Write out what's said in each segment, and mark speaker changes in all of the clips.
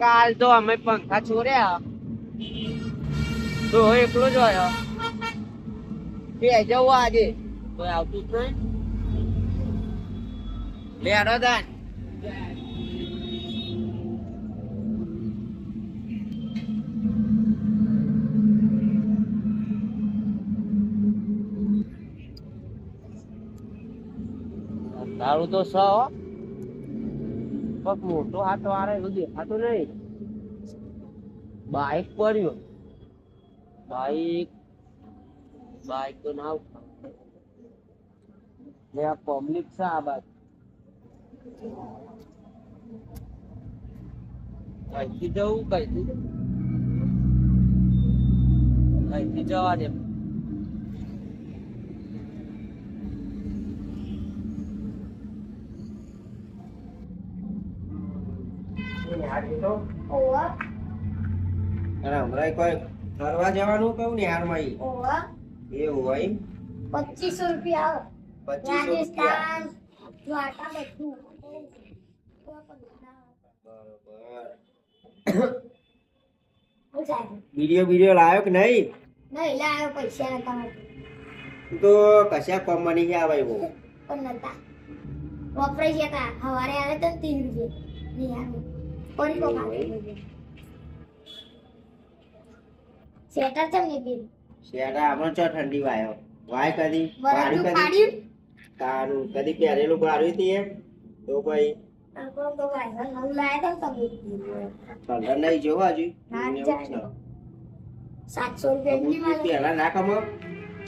Speaker 1: કાલ તો અમે પંખા છોડ્યા. તો એકલો જ હોય બે જવું આજે. તો આવતું જ લેડો દાન. તારું તો સ. પગ મોટો હાથ વાળે એવું દેખાતું નહીં બાઈક પડ્યું બાઈક બાઈક તો ના ઉઠાવ. ને આ પબ્લિક છે આ બાજુ કઈથી જવું કઈથી કઈથી જવા દે
Speaker 2: ઓવા.
Speaker 1: અને હમણાં કોઈ ફરવા જવાનું કહું ને હારમાં
Speaker 2: ઓવા.
Speaker 1: હોય
Speaker 2: પચીસો રૂપિયા
Speaker 1: પચીસો
Speaker 2: રાજસ્થાન દ્વારકા બધું
Speaker 1: બરોબર.
Speaker 2: હું સાહેબ
Speaker 1: વીડિયો વીડિયો લાવ્યો કે નહીં?
Speaker 2: નહીં લાવ્યો પૈસા નતા.
Speaker 1: તું કશા કોમમાં નહીં આવે એવું
Speaker 2: પણ નતા. વપરાઈ ગયા આવે તો ત્રીસ રૂપિયા. નહીં આવે. ચમ
Speaker 1: ચો ઠંડી વાયો. વાય કદી?
Speaker 2: બરાબર
Speaker 1: કદી? તારું કદી પહેરેલું હતી તો ભાઈ
Speaker 2: ને
Speaker 1: કલર નહીં જોવા
Speaker 2: ના. સાતસો રૂપિયા
Speaker 1: પહેલા ના કમો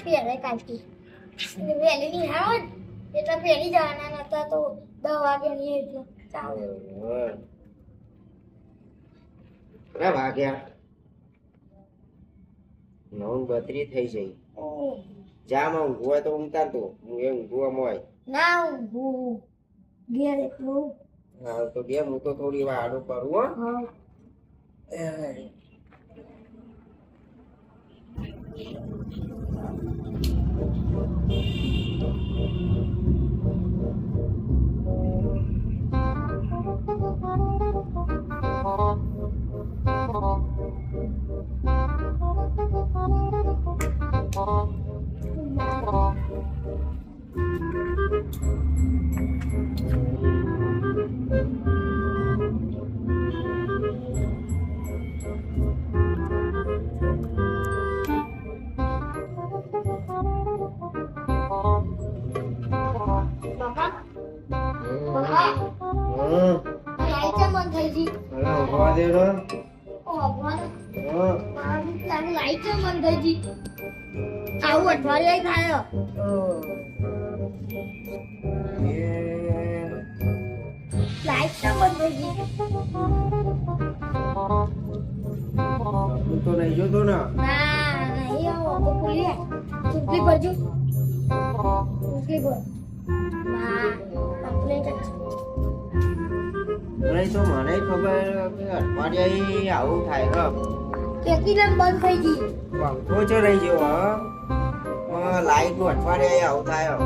Speaker 2: પહેરે કાઢી વહેલી આવે એટલે પહેરી જવાના નતા તો દવા વાગે નહીં એટલે ચાલે.
Speaker 1: કેટલા વાગ્યા નવ બત્રી થઈ જઈ
Speaker 2: ઓહ.
Speaker 1: જામાં ઊંઘવું હોય તો ઊંઘતા તો હું એ ઊંઘવામાં હોય
Speaker 2: ના ઊંઘું ઘેર એટલું
Speaker 1: હા તો બે હું તો થોડી વાર આડું કરું હો
Speaker 2: હા બાપા બાપા
Speaker 1: હમ
Speaker 2: લાઈટ ચમ બંધ થઈ ગઈ
Speaker 1: હવે ઊંઘવા દે રો
Speaker 2: ઓ અઠવાડિયે થાય. લાઈટ ચમ બંધ થઈ ગઈ.
Speaker 1: તું તો નહીં જોતો ને?
Speaker 2: ના નહીં આવો તો ખુલી ભરજો ચૂંટણી ભર ના કમ્પ્લેટ જ
Speaker 1: મને તો મને ખબર કે અઠવાડિયે આવું થાય હો.
Speaker 2: કેટલી બંધ થઈ ગઈ.
Speaker 1: પંખો ચો રહી ગયો હો. લાઈટનું અઠવાડિયે આવતા આવ્યો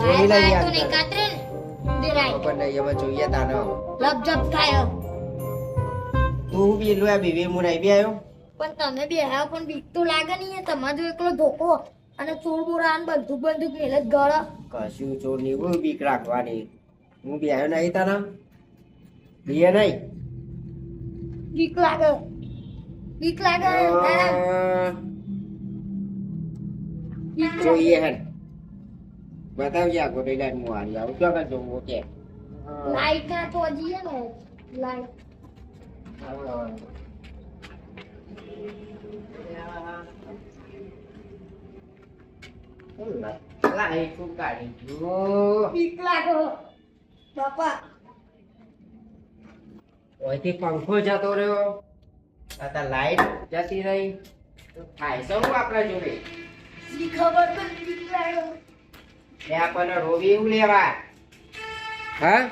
Speaker 1: જોઈ લઈએ
Speaker 2: તો નહીં કાતરે ને.
Speaker 1: ખબર નહીં હવે જોઈએ તાને
Speaker 2: લપજપ થાય
Speaker 1: તું બી લો બીવી હું નહીં બી આવ્યો?
Speaker 2: પણ તમે બી આવ્યો પણ બીક તો લાગે નહીં તમારો એકલો ધોકો અને ચોર બોરા અને બંદૂક બંદૂક મેલે જ ગળ.
Speaker 1: કશું ચોરની હું બીક રાખવાની. હું બી આવ્યો નહીં તારા? બીએ નહીં?
Speaker 2: બીક લાગે. બીક લાગે ના,
Speaker 1: અ,
Speaker 2: બીક લાગે.
Speaker 1: જોઈએ હે બતાવજે આ ગોટી લાઈન હું હારી આવું તો આગળ જોવું કે
Speaker 2: લાઈટ ના તો જઈએ ને લાઈટ
Speaker 1: લાઈટ તું કાઢી ગયો
Speaker 2: બીક લાગે બાપા
Speaker 1: ઓયથી પંખો જતો રહ્યો आता લાઈટ જતી રહી તો થાય શું આપણા જોડે
Speaker 2: ખબર તો
Speaker 1: એ આપણને રોવી એવું લેવા હા?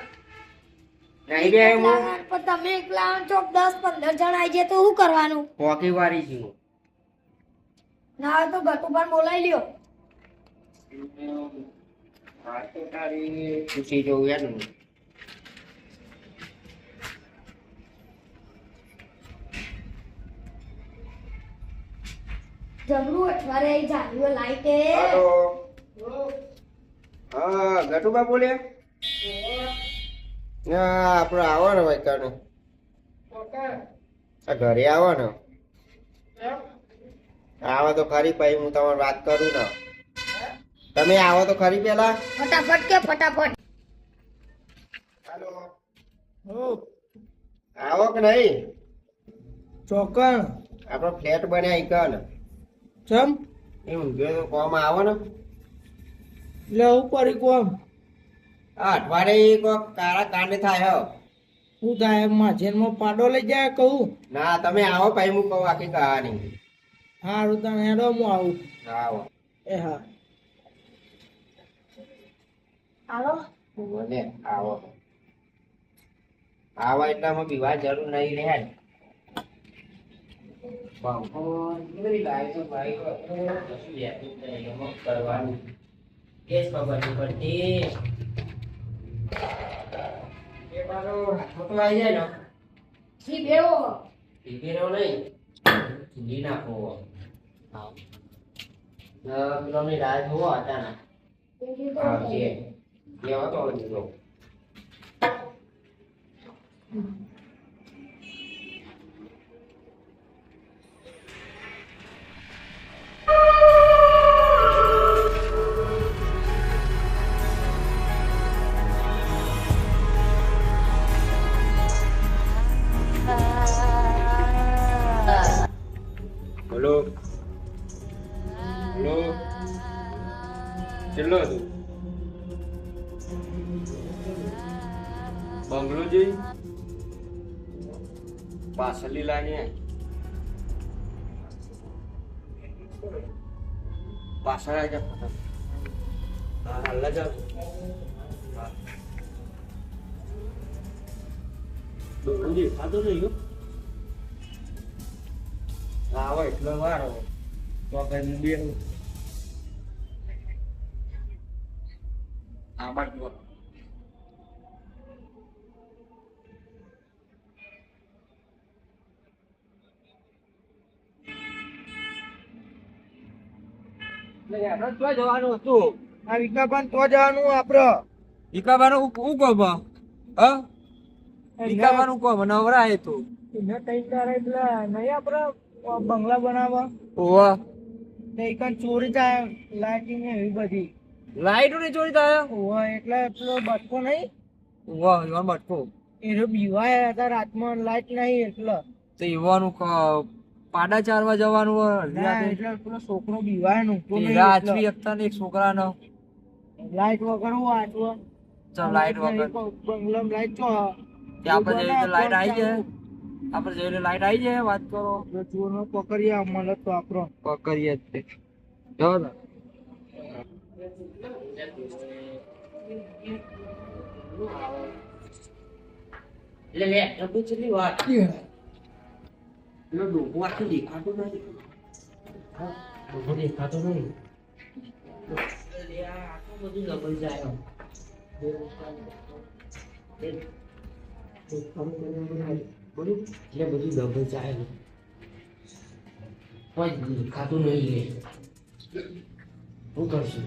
Speaker 1: નહીં બે હું
Speaker 2: પણ તમે એકલા દસ પંદર જણ આવી જાય તો શું કરવાનું?
Speaker 1: પોકી વાળી છું.
Speaker 2: ના તો ગટુ બોલાવી લ્યો.
Speaker 1: આ તો તારી પૂછી જોઉં યાર
Speaker 2: જબરું અઠવારે જાન્યુઆરી લાઈટ
Speaker 3: હાલો. હા ગટુબા બોલ્યા હા આપણે આવો ને ભાઈ કાને આ ઘરે આવવાનો. આવો તો ખરી પછી હું તમારે વાત કરું ને. તમે આવો તો ખરી પેલા.
Speaker 2: ફટાફટ કે ફટાફટ.
Speaker 3: હાલો. આવો કે નહીં?
Speaker 4: ચોકણ.
Speaker 3: આપણો ફ્લેટ બન્યા ઈકન
Speaker 4: ચમ?
Speaker 3: એ ઊંઘ્યો તો કોમ આવો ને.
Speaker 4: એટલે કરી કોમ.
Speaker 3: આ અઠવાડિયે કોક કારા કાંડ થાય હો.
Speaker 4: હું થાય માજેનમાં પાડો લઈ જાય કહું.
Speaker 3: ના તમે આવો પછી હું કહું આખી કહાની.
Speaker 4: સારું તમે હેડો હું આવું.
Speaker 3: આવો.
Speaker 4: એ હા.
Speaker 2: આવો.
Speaker 3: બોલે આવો. આવો એટલે અમે બીવા જરૂર નહીં રે કેટલી લાઈટો ભાઈ કશું લેતું જ નહીં એમાં કરવાનું એ જ ખબર નહીં પડતી એ આવી જાય ને
Speaker 2: બેવો
Speaker 3: પીપીનો નહીં ચીલી નાખો હા પેલોની રાહ જોવો અચાનક
Speaker 2: બીજું
Speaker 3: એવો તો લીધો કેટલો હતું બંગલો જોઈ પાછળની લાઈન આય પાછળ આવી જા હા હલ્લા જાવ બંગલો દેખાતો નહીં હો આવો એટલો વાર હવે તો કઈ બે આમાં જુઓ જવાનું હતું.
Speaker 4: આ વિકાપાન તો જવાનું આપડે.
Speaker 5: હું કહો નવરાય તું.
Speaker 4: તારે પેલા નહીં આપડે બંગલા બનાવવા?
Speaker 5: ઓવા
Speaker 4: તો એક ચોરી થાય લાઈટિંગ એવી બધી.
Speaker 5: લાઈટો ની ચોરી થાય?
Speaker 4: ઓવા એટલે પેલો બટકો નહીં?
Speaker 5: વાહ યુવાન બટકો.
Speaker 4: એનો બીવાય હતા રાતમાં લાઈટ નહીં એટલે.
Speaker 5: તો ઈવાનું પાડા ચારવા જવાનું
Speaker 4: એટલે પેલો છોકરો બીવાયનું
Speaker 5: તે રાજવી એકતા ને એક છોકરાનો.
Speaker 4: લાઈટ વગર હું વાંચવા
Speaker 5: ચાલ લાઈટ વગર.
Speaker 4: બંગલો લાઈટ
Speaker 5: તો ત્યાં આપણે જઈએ લાઈટ આવી જાય. આપણે જઈને લાઈટ આવી જાય વાત કરો.
Speaker 4: નો પકડીએ મને તો આપણો.
Speaker 5: પકડીએ જ તે. જો ને.
Speaker 3: એટલે લે તો છેલ્લી વાત પેલો ડોકો આખો દેખાતો હા ડોકો દેખાતો નહીં લે, આ આટલું બધું ડબલ જાય એટલે બધું ડબલ જાય કોઈ દેખાતું નહીં, લે. શું કરશું?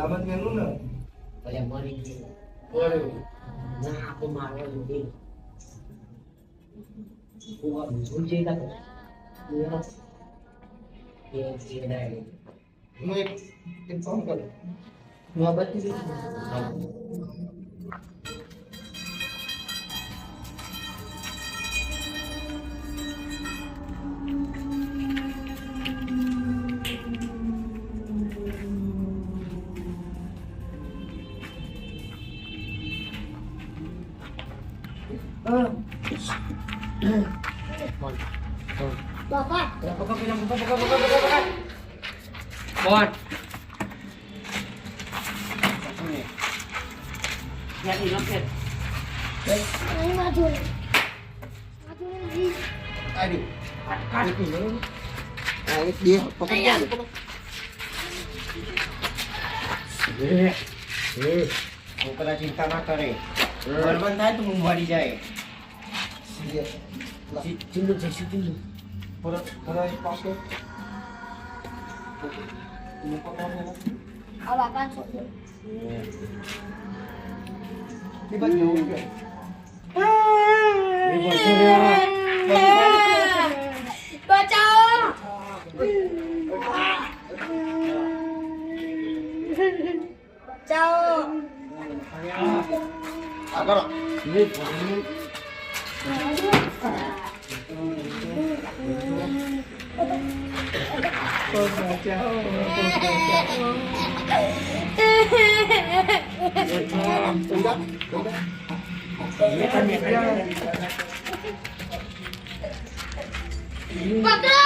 Speaker 3: પેલો ભેગો દેખાય ને, બહુ કાઢી દઉં. દેખાતું જ નહીં આ બાજુ ખુશી બે બે છે.
Speaker 4: ઓલામાં ગયેલું ને
Speaker 3: ભલે મરી ગયું ના આપણે મારવા લીધી ઉવા ભૂલ છે કા એ એ ડાય
Speaker 4: હું એક એક કામ કરું
Speaker 3: હું આ બધી
Speaker 4: હા
Speaker 3: પકડ પેલા પકડ પકડ પકડ પકડ પકડ કોણ ક્યાંથી લખે
Speaker 2: અહીં માં જોડે માં જોડે જી.
Speaker 1: છોકરા ચિંતા ના કરે બરબાદ થાય તો ઊંઘ વાળી જાય
Speaker 3: ચિંદુ જઈશું ચિંદુ
Speaker 2: આ બાપા છોકરો બચાવો બચાવો પકડો પકડો
Speaker 1: આવી જતો
Speaker 2: પકડી પાડ્યો
Speaker 1: અરે અમારી લાઈટ પંખા લઈ ગયા
Speaker 5: હલો
Speaker 1: તારે જો હું નતો મારા છોકરા રોવરાયો તમે તારે હું નતો હું મચુરું પેલો હતો ને
Speaker 2: બાપા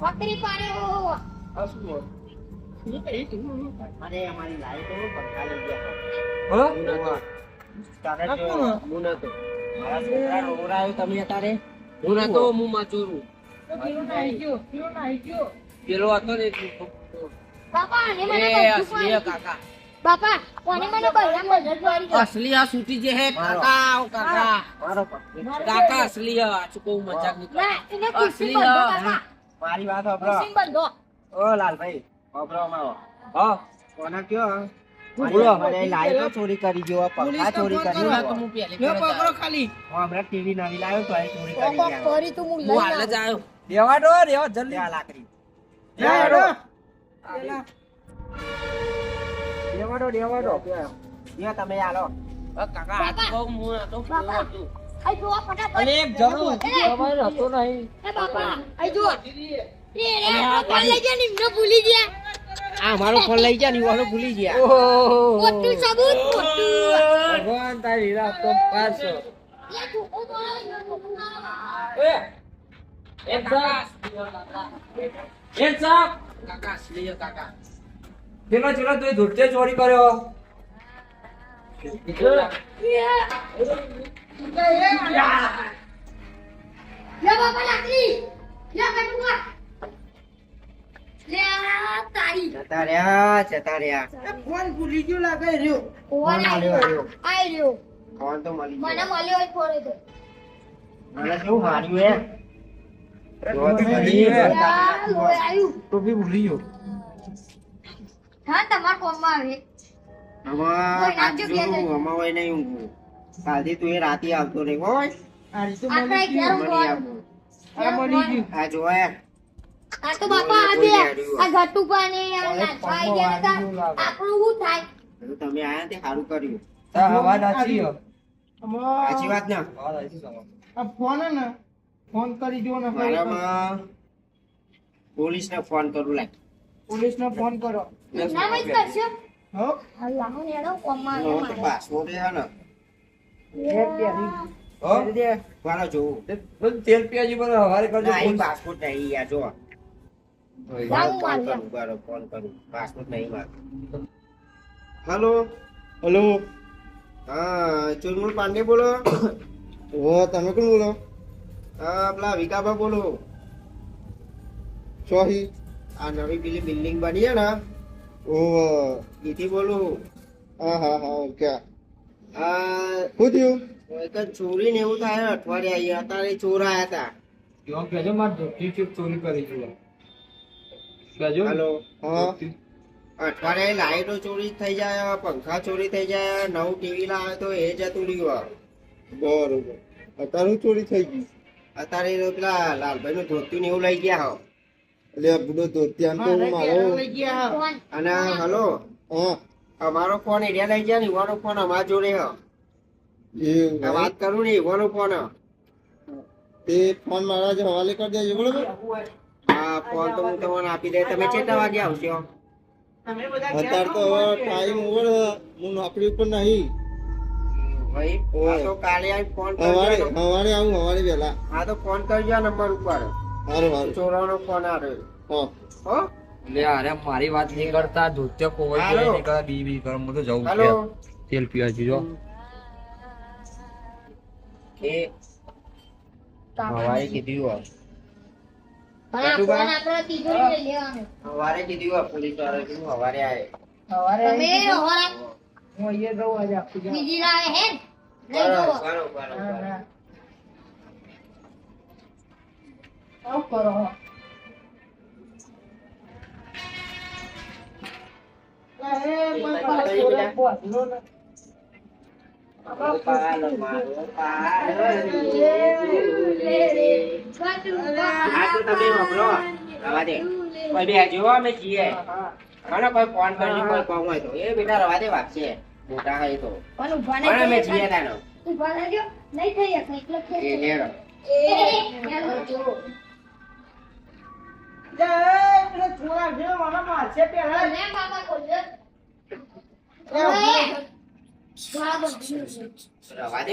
Speaker 2: અને મને
Speaker 1: એ
Speaker 2: બધું
Speaker 1: હતો
Speaker 2: પાડી.
Speaker 1: કાકા જે હે કાકા ઓ કાકા કાકા અસલી આ ચૂકો મજાક
Speaker 2: ના
Speaker 1: મારી વાત સાંભળો ઓ લાલભાઈ. સાંભળો મારો હા? કોના કયો?
Speaker 5: બોલો.
Speaker 1: મને લાઈટો ચોરી કરી ગયો પંખા ચોરી કરી ગયો. હું
Speaker 5: પકડો ખાલી.
Speaker 1: હમણાં ટીવી નવી લાવ્યો તો ચોરી કરી ગયા.
Speaker 2: કરી તું હું લઈ
Speaker 1: આવ્યો
Speaker 5: દેવા ડો દેવા જલ્દી.
Speaker 1: આ લાકડી.
Speaker 5: દેવા ડો દેવા ડો
Speaker 1: ત્યાં તમે આલો કાકા આ તો બહુ હું હતો
Speaker 5: હતો. નહીં.
Speaker 2: બાપા આઈ જો
Speaker 1: આ
Speaker 2: આ ફોન લઈ ગયા ને એમને ભૂલી ગયા.
Speaker 1: આ મારો ફોન લઈ ગયા ને વાલો ભૂલી ગયા.
Speaker 5: ઓહો
Speaker 2: મોટું સબૂત મોટું.
Speaker 5: ભગવાન તારી રાત પાછો. એક સાપ
Speaker 1: કાકા અસલી કાકા
Speaker 5: પેલો ચેલો તું ધૂળતે ચોરી કર્યો.
Speaker 2: લે બાપા લાકડી. લે કટુઆ લે આ તારી
Speaker 1: જતા રહ્યા જતા રહ્યા.
Speaker 2: ફોન
Speaker 1: ફોન આલ્યો, આલ્યો.
Speaker 2: આઈ રહ્યો
Speaker 1: ફોન તો મળી
Speaker 2: મને મળ્યો જ ફોન તો.
Speaker 1: મને શું માર્યું હે તો ખરી,
Speaker 5: હે.
Speaker 1: જો તારી
Speaker 2: આ
Speaker 1: નાખી
Speaker 2: લોહી
Speaker 1: હોય.
Speaker 2: આવ્યું.
Speaker 5: ટોપી ભૂલી ગયો.
Speaker 2: હા તમારા કોમમાં આવે.
Speaker 1: રાતે આવતો રે હોય આ જો હે.
Speaker 2: આ તો બાપા આ બે આ ઘટુ પાણી આ આઈ ગયા હતા. આપણું શું થાય?
Speaker 1: તમે આયા તે સારું કર્યું.
Speaker 5: તા હવા હો
Speaker 1: સાચી વાત ને.
Speaker 4: આ ફોન હે ને ફોન કરી દો ને
Speaker 1: મારામાં પોલીસને ફોન કરું લાગ.
Speaker 4: પોલીસ ને ફોન કરો.
Speaker 2: નામ જ કરશો?
Speaker 4: હો?
Speaker 2: અલ્લાહ હું કોમમાં
Speaker 1: નો તો પાસપોર્ટ હે ને.
Speaker 5: હો?
Speaker 1: વાળો જોવું.
Speaker 5: બધું તેલ પિયાજી પર હવારે કરજો
Speaker 1: ના, પાસપોર્ટ નહીં યાર જો. હલો હેલો હા ચુરમુલ પાંડે બોલો. ઓ તમે કોણ બોલો? હા પેલા વિકાભા બોલો. સોહી. આ નવી પેલી બિલ્ડિંગ બની છે ને? ઓ એથી બોલું. હા હા હા ઓકે. આ શું થયું? એક ચોરી ને એવું થાય અઠવાડિયા અહીંયા. અત્યારે ચોર આયા હતા
Speaker 5: કહેજો માર ચોરી કરી છે કહેજો
Speaker 1: હલો. અઠવાડિયે લાઈટો ચોરી થઈ જાય પંખા ચોરી થઈ જાય નવું ટીવી લાવે તો એ જતું રહ્યું બરોબર. અત્યારે ચોરી થઈ ગઈ? અત્યારે પેલા લાલભાઈ નું ધોતું ને એવું લઈ ગયા હો. એટલે બુડો ધોતિયાન તો મારો
Speaker 2: ફોન.
Speaker 1: અને હલો. હા. અમારો ફોન એરિયા લઈ ગયા ને યુવાનો ફોન અમારા જોડે હ. વાત કરું ને યુવાનો ફોન
Speaker 6: તે ફોન મારા જ હવાલે કરી દેજો બરોબર?
Speaker 1: ફોન તો હું તમને આપી દે તમે કેટલા વાગે આવશો?
Speaker 4: તમે બધા
Speaker 6: અત્યારે તો ટાઈમ ઓવર હું નોકરી ઉપર નહીં.
Speaker 1: ભાઈ તો કાલે આવીને ફોન
Speaker 6: સવારે
Speaker 1: કરજો
Speaker 6: આવું સવારે વહેલા.
Speaker 1: હા તો ફોન કરજો આ નંબર ઉપર.
Speaker 6: સારું સારું
Speaker 1: ચોરાનો ફોન આવ્યો
Speaker 6: હા.
Speaker 1: હો?
Speaker 5: લે અરે મારી વાત નહીં કરતા. ધોત્ય કોઈ
Speaker 1: હાલો.
Speaker 5: નહીં બી બી કર હું તો જવું છે. તેલ પીવા
Speaker 1: જીજો હવારે કીધું હોય. હવારે કીધું પોલીસવાળા કીધું હવારે આવે
Speaker 4: સવારે
Speaker 2: તમે હવા
Speaker 4: હું અહીંયા રહું આજે આખી જાણ.
Speaker 2: બીજી લાવે હે લઈ
Speaker 1: બરાબર, બરાબર, બરાબર.
Speaker 4: આવું કરો એ, પણ પાછો રે, ને.
Speaker 1: કોઈ બે જોવો અમે છીએ. મને કોઈ ફોન કરજો કોઈ એ બેટા રવા વાગશે મોટા હોય તો અમે છીએ તાનો.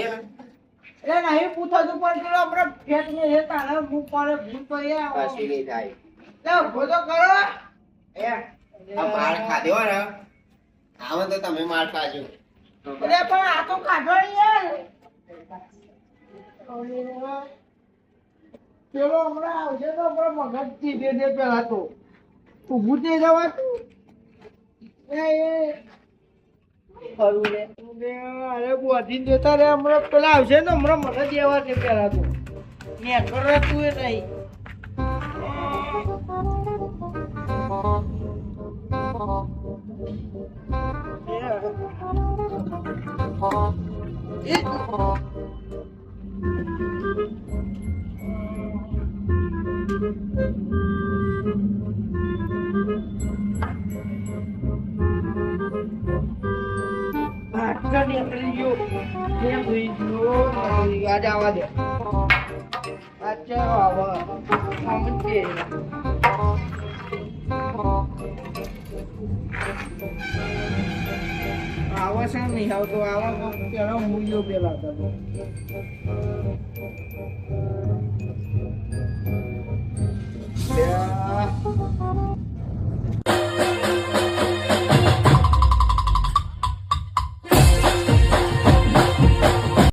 Speaker 1: ને.
Speaker 4: લે, નહીં પૂછાતું પણ પેલો આપણે ફેંકને છે, તારે હું પડે ભૂલ પડી જાય.
Speaker 1: નહીં થાય
Speaker 4: લે, ઊભો તો કરો.
Speaker 1: એ આ માર ખાધો ને આવો તો તમે માર ખાજો
Speaker 4: અરે પણ આ તો કાઢો નહીં યાર. પેલો હમણાં આવશે તો હમણાં મગજ ચીબે દે પેલા તો ઊભું થઈ જવાતું એ એ ખરું ને અરે બોધી દેતા રે હમણાં પેલા આવશે ને હમણાં મને દેવા છે પેલા તો. મેં કરે તું એ નહીં. એ. ગયો ગયો દે આવા આમ જ છે. નહીં આવતો આવા પેલા મૂલ્યો પેલા કરો Yeah.